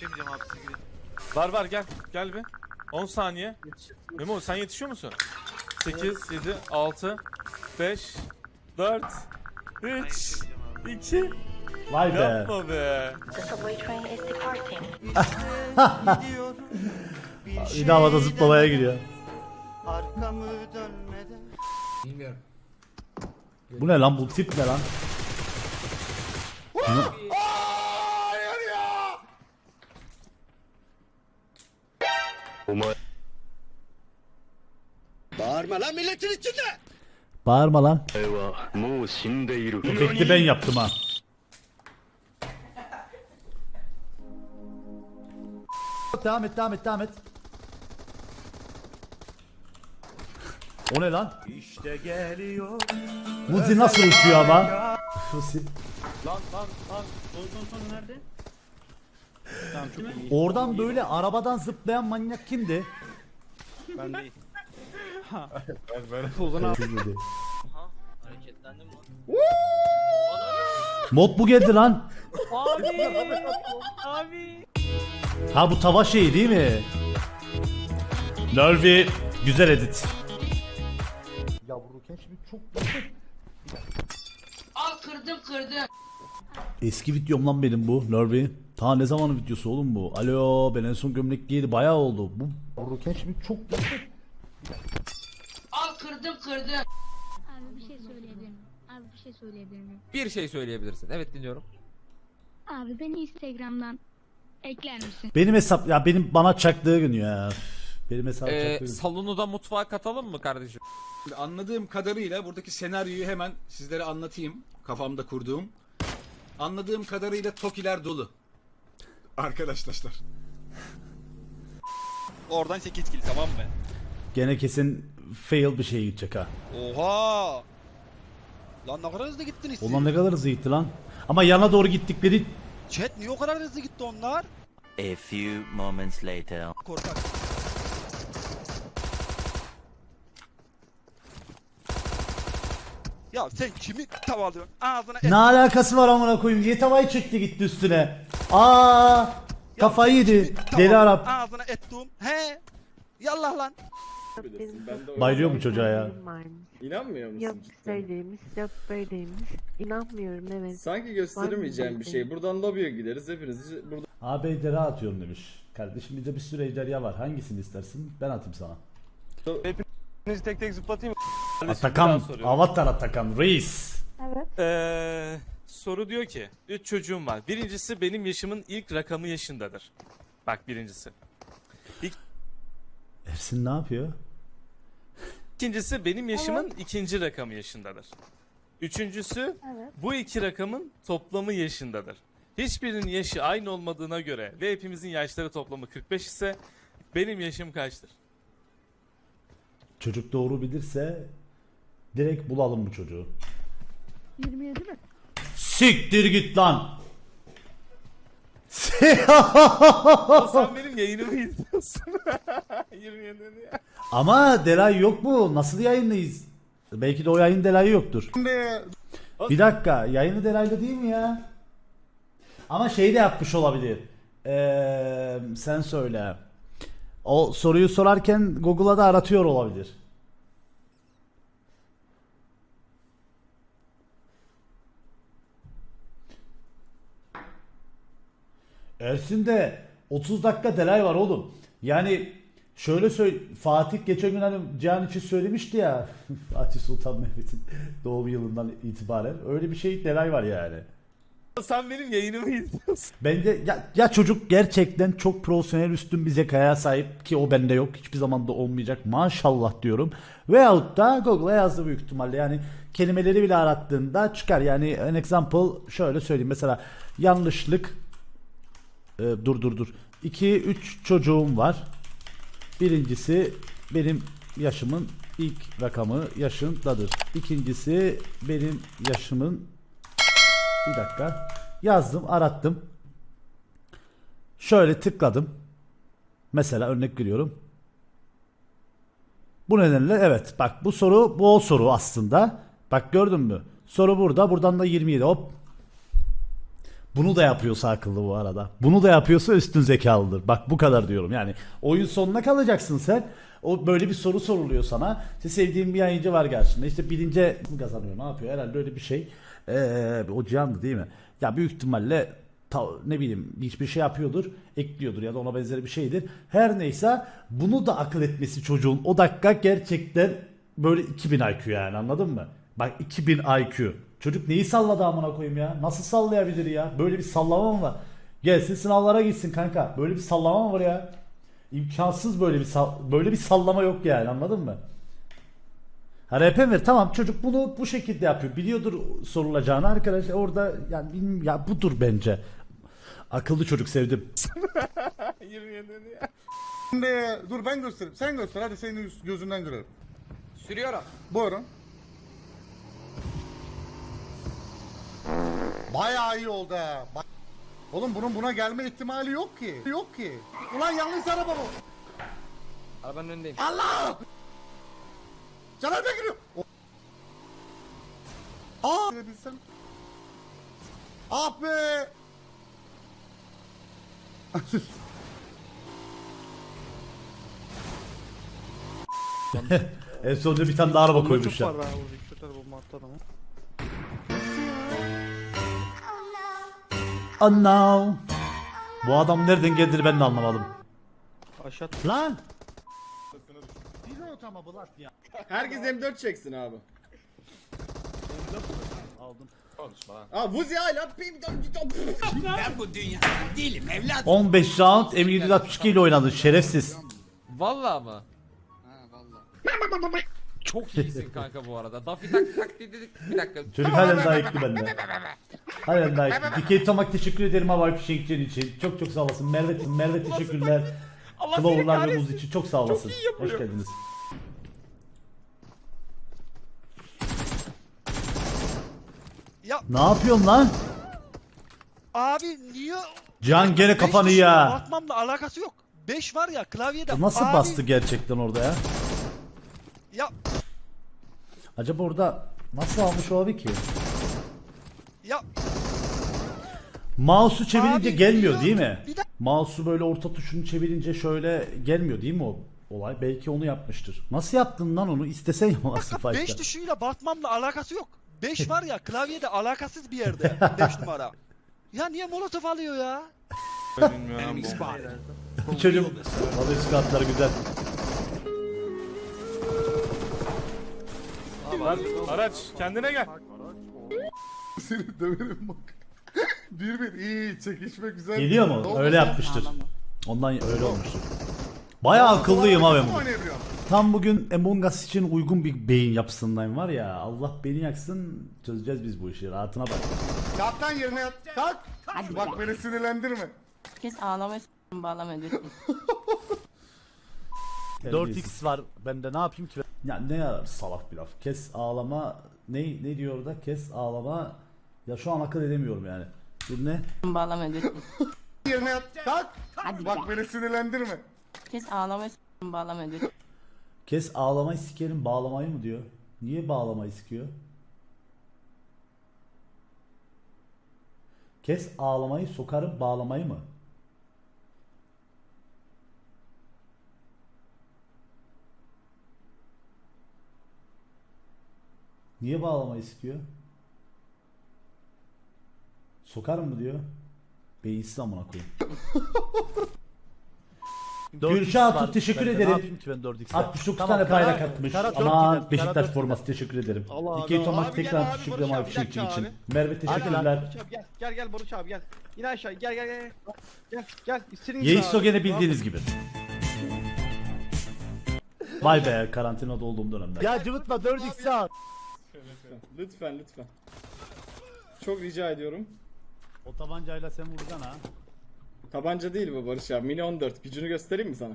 Yetişemeyeceğim abi girin. Var var gel. Gel bir. 10 saniye. Memo sen yetişiyor musun? 8, 7, 6, 5, 4, Ben 3, yetişemeyeceğim abi. 2. Vay be. Yapma be. The subway train is departing. Bir de havada zıplamaya gidiyor. Arkamı dönmeden Bilmiyorum. Bu ne lan bu tip ne lan? Umarım. Bağırma lan milletin içinde. Bağırma lan. Eyvah. Mu shindeiru. Bekli ben yaptım ha. devam et devam et devam et. O ne lan? İşte geliyor. Muzi nasıl uçuyor ama? Muzi. Lan lan lan. Ozon sonu nerede? Oradan böyle arabadan zıplayan manyak kimdi? Ben değil Kimdi? Mod bu geldi lan. Ha bu tava şeyi değil mi? Nervi güzel edit. Ya vururken şimdi çok Al kırdım kırdım. Eski videom lan benim bu Nervi. Ta ne zamanın videosu oğlum bu? Alo ben en son gömlek giydi bayağı oldu. Bu vururken şimdi çok Al kırdım kırdım. Abi bir şey söyleyebilir miyim? Abi bir şey söyleyebilir miyim? Bir şey söyleyebilirsin. Evet dinliyorum. Abi beni Instagram'dan ekler misin? Benim hesap ya benim bana çaktığı gün ya. Benim hesap Ee, çaktığı gün. salonu da mutfağa katalım mı kardeşim? Anladığım kadarıyla buradaki senaryoyu hemen sizlere anlatayım. Kafamda kurduğum. Anladığım kadarıyla Tokiler dolu. Arkadaşlar. Oradan 8 kill tamam mı? Gene kesin fail bir şey gidecek ha. Oha! Lan ne kadar hızlı gittiniz siz? Ulan ne kadar hızlı gitti lan. Ama yana doğru gittikleri Chat niye o kadar hızlı gitti onlar? A few moments later Korkak. Ya sen kimi tavalıyorsun? Ağzına et. ne alakası var amına koyayım? Diye tavayı çekti gitti üstüne. Aa! Kafayı yedi. Deli? Arap. Ağzına ettum. He? Yallah lan. Bayılıyor mu çocuğa ya? İnanmıyor musun Yok cidden? şöyleymiş, yok böyleymiş. İnanmıyorum evet. Sanki gösteremeyeceğim bir şey. Buradan lobiye gideriz hepiniz. Burada Abi ejderha atıyorum demiş. Kardeşim bizde bir sürü ejderha var. Hangisini istersin? Ben atayım sana. Hepinizi tek tek zıplatayım? Atakan, Avatar Atakan, Reis. Evet. Ee, soru diyor ki 3 çocuğum var. Birincisi benim yaşımın ilk rakamı yaşındadır. Bak birincisi. Ersin ne yapıyor? İkincisi benim yaşımın ikinci rakamı yaşındadır. Üçüncüsü Evet. bu iki rakamın toplamı yaşındadır. Hiçbirinin yaşı aynı olmadığına göre ve hepimizin yaşları toplamı 45 ise benim yaşım kaçtır? Çocuk doğru bilirse direkt bulalım bu çocuğu. 27 mi? Siktir git lan. Sen benim yayınımı izliyorsun. 27 ya. Ama Delay yok mu? Nasıl yayındayız? Belki de o yayın Delay'ı yoktur. Bir dakika. Yayını Delay'da değil mi ya? Ama şey de yapmış olabilir. Ee, sen söyle. O soruyu sorarken Google'a da aratıyor olabilir. Ersin'de 30 dakika delay var oğlum. Yani şöyle söyle Fatih geçen gün hani Cihan için söylemişti ya Fatih Sultan Mehmet'in doğum yılından itibaren öyle bir şey delay var yani. Sen benim yayınımı izliyorsun. Bence ya, ya çocuk gerçekten çok profesyonel üstün bir zekaya sahip ki o bende yok. Hiçbir zaman da olmayacak maşallah diyorum. Veyahut da Google'a yazdı büyük ihtimalle yani kelimeleri bile arattığında çıkar. Yani an example şöyle söyleyeyim mesela yanlışlık Ee, dur dur dur. 2 3 çocuğum var. Birincisi benim yaşımın ilk rakamı yaşındadır. İkincisi benim yaşımın bir dakika. Yazdım, arattım. Şöyle tıkladım. Mesela örnek veriyorum. Bu nedenle evet bak bu soru bu o soru aslında. Bak gördün mü? Soru burada. Buradan da 27 hop. Bunu da yapıyorsa akıllı bu arada. Bunu da yapıyorsa üstün zekalıdır. Bak bu kadar diyorum. Yani oyun sonuna kalacaksın sen. O böyle bir soru soruluyor sana. İşte sevdiğin bir yayıncı var karşında. İşte bilince kazanıyor ne yapıyor? Herhalde öyle bir şey. Ee, o Cihan'dı değil mi? Ya büyük ihtimalle ta- ne bileyim hiçbir şey yapıyordur, ekliyordur ya da ona benzeri bir şeydir. Her neyse bunu da akıl etmesi çocuğun o dakika gerçekten böyle 2000 IQ yani anladın mı? Bak 2000 IQ. Çocuk neyi salladı amına koyayım ya? Nasıl sallayabilir ya? Böyle bir sallama mı var? Gelsin sınavlara gitsin kanka. Böyle bir sallama mı var ya? İmkansız böyle bir böyle bir sallama yok yani anladın mı? Ha RP ver tamam çocuk bunu bu şekilde yapıyor. Biliyordur sorulacağını arkadaş orada yani bilmiyorum ya budur bence. Akıllı çocuk sevdim. Şimdi dur ben göstereyim. Sen göster hadi senin yüz- gözünden görelim. Sürüyorum. Buyurun. Bayağı iyi oldu ha. Ba- Oğlum bunun buna gelme ihtimali yok ki. Yok ki. Ulan yanlış araba bu. Arabanın önündeyim. Allah! Caner Bey giriyor. O- Aa! Bilsem. Ah be! En sonunda bir tane daha araba koymuşlar. Oh no. Bu adam nereden geldiğini ben de anlamadım. Lan! Bulat ya. Herkes M4 çeksin abi. Aldım. Aa Vuzi hala 15 round M762 ile oynadın şerefsiz. Valla mı? Çok iyisin kanka bu arada. Daffy tak tak dedik. Bir dakika. Çocuk halen daha ekli bende. Halen daha ekli. Dikey Tomak teşekkür ederim havai fişekçilerin için. Çok çok sağ olasın. Merve, Merve teşekkürler. Allah Clover'lar ve. Muz için çok sağ olasın. iyi yapıyor. Hoş geldiniz. Ya Ne yapıyorsun lan? abi niye? Cihan gene Beş kafanı tuşuna ya. Basmamla alakası yok. 5 var ya klavyede. Nasıl abi, bastı gerçekten orada ya? Ya Acaba orada nasıl almış olabilir ki? ya Mouse'u çevirince Abi, gelmiyor ya, değil mi? bir dakika. Mouse'u böyle orta tuşunu çevirince şöyle gelmiyor değil mi o olay? Belki onu yapmıştır. Nasıl yaptın lan onu? İstesen yapamazsın fight'ta. 5 tuşuyla basmamla alakası yok. 5 var ya klavyede alakasız bir yerde. 5 numara. Ya niye molotof alıyor ya? Bilmiyorum bu. Çocuğum. Vallahi çıkartları güzel. Lan araç kendine gel. Seni döverim bak. bir bir iyi çekişme güzel. Geliyor mu? Öyle yapmıştır. Ondan öyle olmuştur. Bayağı akıllıyım abi oynayabiliyorsun? Tam bugün Among Us için uygun bir beyin yapısındayım var ya. Allah beni yaksın. Çözeceğiz biz bu işi. Rahatına bak. Lan yerine yat. Kalk. Bak beni sinirlendirme. Kes ağlamayı bağlama 4x var bende ne yapayım ki? Ya ne yarar salak bir laf. Kes ağlama ne ne diyor orada? Kes ağlama. Ya şu an akıl edemiyorum yani. Dur ne? bağlama Yerine yat. Kalk. Bak beni sinirlendirme. Kes ağlamayı bağlama Kes ağlamayı sikerim bağlamayı mı diyor? Niye bağlamayı sikiyor? Kes ağlamayı sokarım bağlamayı mı? Niye bağlamayı sikiyor? Sokarım mı diyor? Beyinsiz amına koyayım. Gülşah Atut teşekkür ederim. 69 tane bayrak atmış. Ama Beşiktaş forması teşekkür ederim. Dikey Tomak Abi gel tekrar teşekkür ederim abi, fişekçi için. Merve teşekkürler. Gel gel gel Barış abi gel. İn aşağı gel gel gel. Gel gel. İstediğin Yeiso gene bildiğiniz gibi. Vay be karantinada olduğum dönemde. Ya cıvıtma 4x saat. Lütfen lütfen. Çok rica ediyorum. O tabancayla sen vuracaksın ha. Tabanca değil bu Barış abi. Mini 14. Gücünü göstereyim mi sana?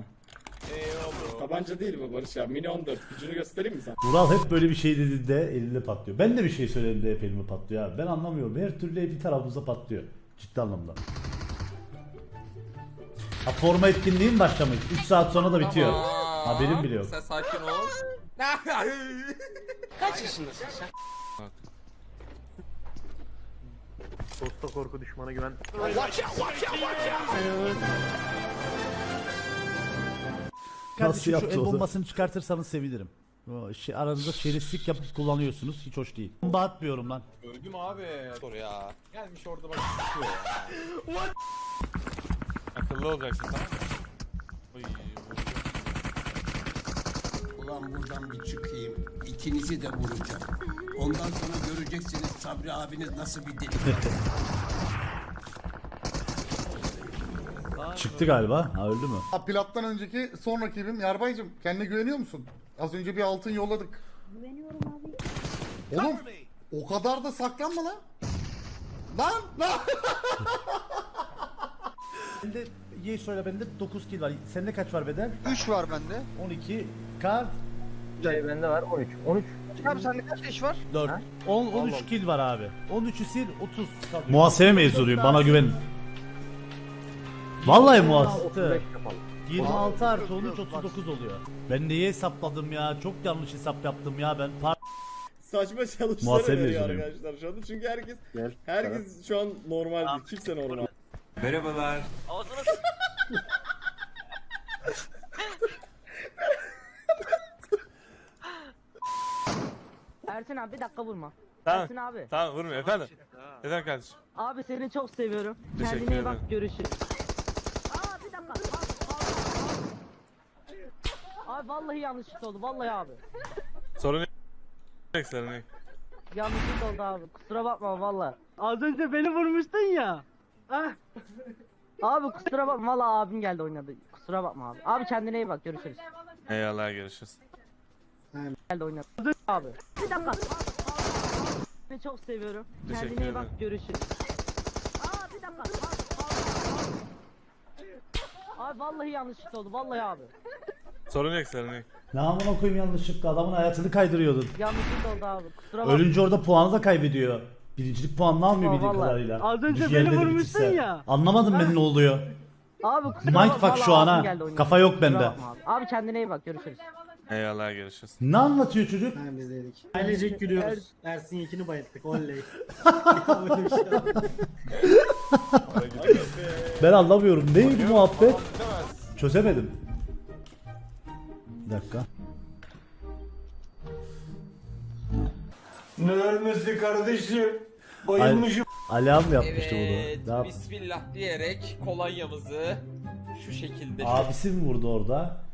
Tabanca değil bu Barış abi. Mini 14. Gücünü göstereyim mi sana? Vural hep böyle bir şey dediğinde elinde patlıyor. Ben de bir şey söylediğimde hep elime patlıyor abi. Ben anlamıyorum. Her türlü bir tarafımıza patlıyor. Ciddi anlamda. Ha forma etkinliğin başlamış. 3 saat sonra da bitiyor. Haberim bile yok. Sen sakin ol. Dosta korku düşmana güven. Kardeşim şu yaptı el o da? bombasını çıkartırsanız sevinirim. O şey, aranızda şerefsizlik yapıp kullanıyorsunuz. Hiç hoş değil. Bomba atmıyorum lan. Öldüm abi. Dur ya. Gelmiş orada bak ya. Akıllı olacaksın tamam mı? Ulan buradan bir çıkayım. İkinizi de vuracağım. Ondan sonra göreceksiniz Sabri abiniz nasıl bir deli. Çıktı galiba. Ha öldü mü? Ha, Pilottan önceki son rakibim Yarbaycım. Kendine güveniyor musun? Az önce bir altın yolladık. Güveniyorum abi. Oğlum o kadar da saklanma lan. Lan lan. Ye söyle bende 9 kill var. Sende kaç var beden? 3 var bende. 12 kar bende var 13. 13. Abi sende kaç eş var? 4. 10 13 kill var abi. 13'ü sil 30 kalıyor. Muhasebe mezunuyum bana güvenin. Vallahi muhasebe. 26 artı 13 39 oluyor. Ben neyi hesapladım ya? Çok yanlış hesap yaptım ya ben. Par- Saçma challenge'lar Muhasebe veriyor mezunuyum. arkadaşlar şu anda çünkü herkes herkes şu an normal değil. Kimse normal. Merhabalar. Ersin abi bir dakika vurma. Tamam. Ersin abi. Tamam vurmuyor efendim. Efendim kardeşim. Abi seni çok seviyorum. Teşekkür Kendine iyi bak görüşürüz. Aa bir dakika. Abi, abi vallahi yanlışlıkla oldu vallahi abi. Sorun yok. Sorun yok. Yanlışlıkla oldu abi. Kusura bakma vallahi. Az önce beni vurmuştun ya. Ah. Abi kusura bakma vallahi abim geldi oynadı. Kusura bakma abi. Abi kendine iyi bak görüşürüz. Eyvallah görüşürüz. Geldi oynadı. Abi. Bir dakika. Seni çok seviyorum. Teşekkür Kendine iyi bak görüşürüz. Aa bir dakika. Abi vallahi yanlışlıkla oldu vallahi abi. Sorun yok sorun yok. Ne amına koyayım yanlışlıkla adamın hayatını kaydırıyordun. Yanlışlıkla oldu abi. Kusura bakma. Ölünce orada puanı da kaybediyor. Birincilik puanını almıyor Aa, bildiğim vallahi. kadarıyla. Az önce Düz beni yerleri vurmuştun bitirse. ya. Anlamadım ben ne oluyor. Abi kusura bakma. Mindfuck şu vallahi an ha. geldi. Kafa yok Kusura bende. bakma Abi. abi kendine iyi bak görüşürüz. Eyvallah görüşürüz. Ne anlatıyor çocuk? bizdeydik. Ailecek gülüyoruz. Ersin Yekin'i bayılttık. Oley. Ben anlamıyorum. Neydi muhabbet? Çözemedim. Bir dakika. Ne ölmesi kardeşim? Abi mi yapmıştı bunu? Ne yap- Bismillah diyerek kolonyamızı şu şekilde Abisi mi vurdu orada?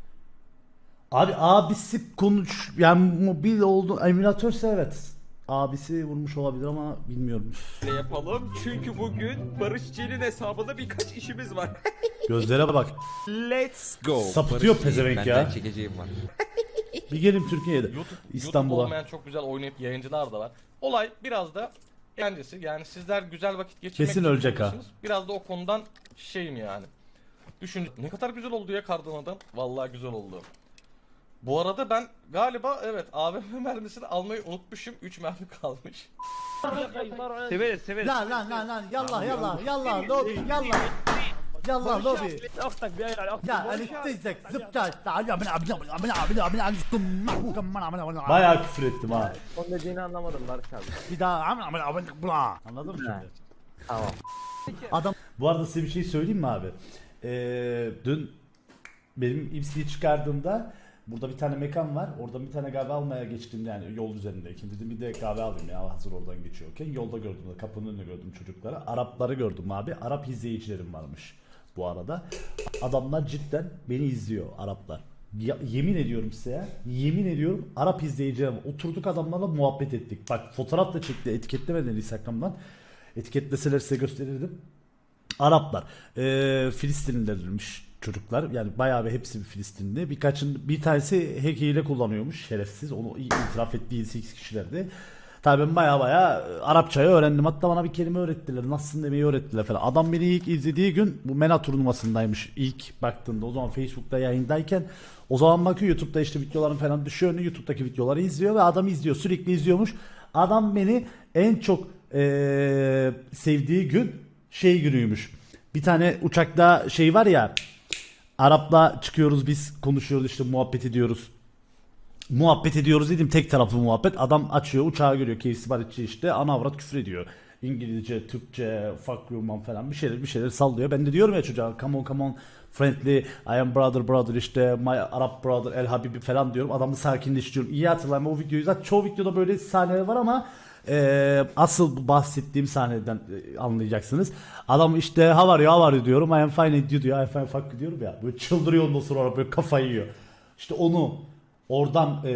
Abi abisi konuş yani mobil oldu emülatörse evet. Abisi vurmuş olabilir ama bilmiyorum. şöyle yapalım. Çünkü bugün Barış Çelin hesabında birkaç işimiz var. Gözlere bak. Let's go. Sapıtıyor pezevenk ya. çekeceğim var. Bir gelin Türkiye'de. İstanbul'a. olmayan çok güzel oynayıp yayıncılar da var. Olay biraz da eğlencesi. Yani sizler güzel vakit geçirmek Kesin için ölecek ha. Biraz da o konudan şeyim yani. Düşün ne kadar güzel oldu ya kardan adam. Vallahi güzel oldu. Bu arada ben galiba evet AVM mermisini almayı unutmuşum. 3 mermi kalmış. Severiz severiz. Lan lan lan lan yallah yallah yallah lobi yallah. Yallah lobi. Ya anestezek zıpça. Bayağı küfür ettim ha. Onun dediğini anlamadım Barış abi. Bir daha anladın mı şimdi? Tamam. Adam bu arada size bir şey söyleyeyim mi abi? Ee, dün benim IPS'yi çıkardığımda burada bir tane mekan var. Orada bir tane kahve almaya geçtim yani yol üzerindeyken. Dedim bir de kahve alayım ya hazır oradan geçiyorken. Yolda gördüm de kapının önünde gördüm çocukları. Arapları gördüm abi. Arap izleyicilerim varmış bu arada. Adamlar cidden beni izliyor Araplar. Ya- yemin ediyorum size. Yemin ediyorum Arap izleyicilerim. Oturduk adamlarla muhabbet ettik. Bak fotoğraf da çekti etiketlemeden Instagram'dan. Etiketleseler size gösterirdim. Araplar. Ee, Filistinlilermiş çocuklar. Yani bayağı bir hepsi bir Filistinli. Birkaçın bir tanesi hack kullanıyormuş şerefsiz. Onu itiraf ettiği 8 kişilerdi. Tabii ben baya baya Arapçayı öğrendim. Hatta bana bir kelime öğrettiler. Nasılsın demeyi öğrettiler falan. Adam beni ilk izlediği gün bu MENA turnuvasındaymış. İlk baktığında o zaman Facebook'ta yayındayken o zaman bakıyor YouTube'da işte videoların falan düşüyor. YouTube'daki videoları izliyor ve adam izliyor. Sürekli izliyormuş. Adam beni en çok eee, sevdiği gün şey günüymüş. Bir tane uçakta şey var ya Arap'la çıkıyoruz biz konuşuyoruz işte muhabbet ediyoruz. Muhabbet ediyoruz dedim tek taraflı muhabbet. Adam açıyor uçağı görüyor keyif siparişçi işte ana avrat küfür ediyor. İngilizce, Türkçe, fuck you mom falan bir şeyler bir şeyler sallıyor. Ben de diyorum ya çocuğa come on come on friendly, I am brother brother işte my Arab brother El Habibi falan diyorum. Adamı sakinleştiriyorum. İyi hatırlayın o videoyu zaten çoğu videoda böyle sahneler var ama e, asıl bahsettiğim sahneden e, anlayacaksınız. Adam işte you how are you diyorum. I am fine diyor. I am fine fuck diyorum ya. Böyle çıldırıyor ondan sonra böyle kafayı yiyor. İşte onu oradan e,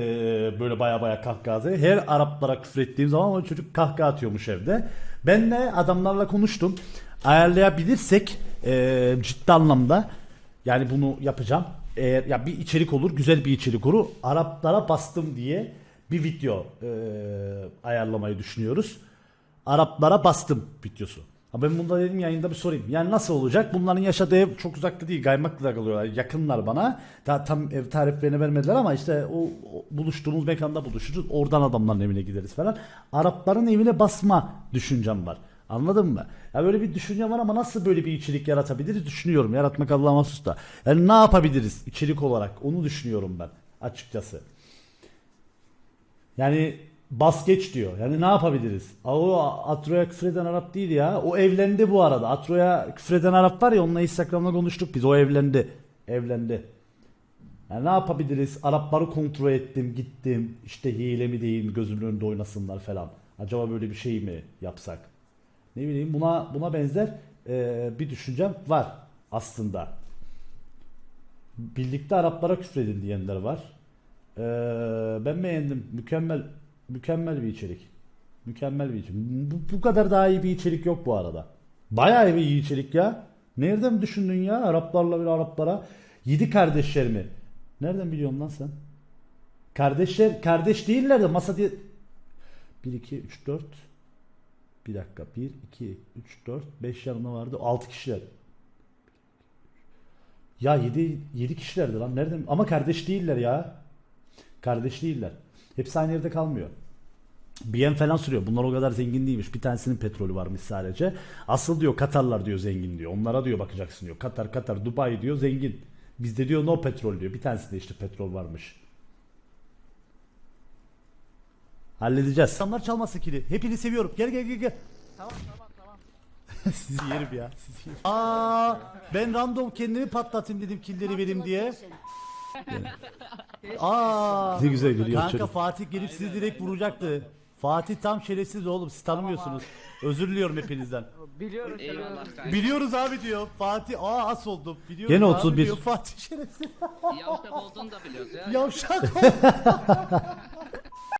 böyle baya baya kahkaha atıyor. Her Araplara küfür ettiğim zaman o çocuk kahkaha atıyormuş evde. Ben de adamlarla konuştum. Ayarlayabilirsek e, ciddi anlamda yani bunu yapacağım. Eğer ya bir içerik olur, güzel bir içerik olur. Araplara bastım diye bir video e, ayarlamayı düşünüyoruz. Araplara bastım videosu. Ha ben bunda dedim yayında bir sorayım. Yani nasıl olacak? Bunların yaşadığı ev çok uzakta değil. Gaymaklı'da kalıyorlar. Yakınlar bana. Daha tam ev tariflerini vermediler ama işte o, o buluştuğumuz mekanda buluşuruz. Oradan adamların evine gideriz falan. Arapların evine basma düşüncem var. Anladın mı? Ya böyle bir düşünce var ama nasıl böyle bir içerik yaratabiliriz düşünüyorum. Yaratmak Allah'a mahsus da. Yani ne yapabiliriz içerik olarak onu düşünüyorum ben açıkçası. Yani bas geç diyor. Yani ne yapabiliriz? O Atro'ya küfreden Arap değil ya. O evlendi bu arada. Atro'ya küfreden Arap var ya onunla Instagram'da konuştuk biz. O evlendi. Evlendi. Yani ne yapabiliriz? Arapları kontrol ettim, gittim. İşte hile mi değil mi gözümün önünde oynasınlar falan. Acaba böyle bir şey mi yapsak? Ne bileyim buna buna benzer e, bir düşüncem var aslında. Birlikte Araplara küfredin diyenler var. Ee, ben beğendim. Mükemmel mükemmel bir içerik. Mükemmel bir içerik. Bu, bu kadar daha iyi bir içerik yok bu arada. Bayağı bir iyi içerik ya. Nereden düşündün ya Araplarla bir Araplara? Yedi kardeşler mi? Nereden biliyorsun lan sen? Kardeşler kardeş değiller de masa diye 1 2 3 4 bir dakika 1 2 3 4 5 yanına vardı 6 kişiler. Ya 7 7 kişilerdi lan nereden ama kardeş değiller ya. Kardeş değiller. Hepsi aynı yerde kalmıyor. BM falan sürüyor. Bunlar o kadar zengin değilmiş. Bir tanesinin petrolü varmış sadece. Asıl diyor Katarlar diyor zengin diyor. Onlara diyor bakacaksın diyor. Katar Katar Dubai diyor zengin. Bizde diyor no petrol diyor. Bir tanesinde işte petrol varmış. Halledeceğiz. İnsanlar çalmasın kili. Hepini seviyorum. Gel gel gel gel. Tamam tamam tamam. Sizi yerim ya. Sizi yerim. Aa, ben random kendimi patlatayım dedim killeri vereyim diye. Aa, ne güzel gülüyor Kanka Fatih gelip sizi direkt vuracaktı. Fatih tam şerefsiz oğlum siz tanımıyorsunuz. Özür diliyorum hepinizden. Biliyorum. Biliyoruz abi diyor. Fatih aa as oldum. Biliyoruz Gene abi 31. diyor. Fatih şerefsiz. Yavşak olduğunu da biliyoruz ya. Yavşak oldu.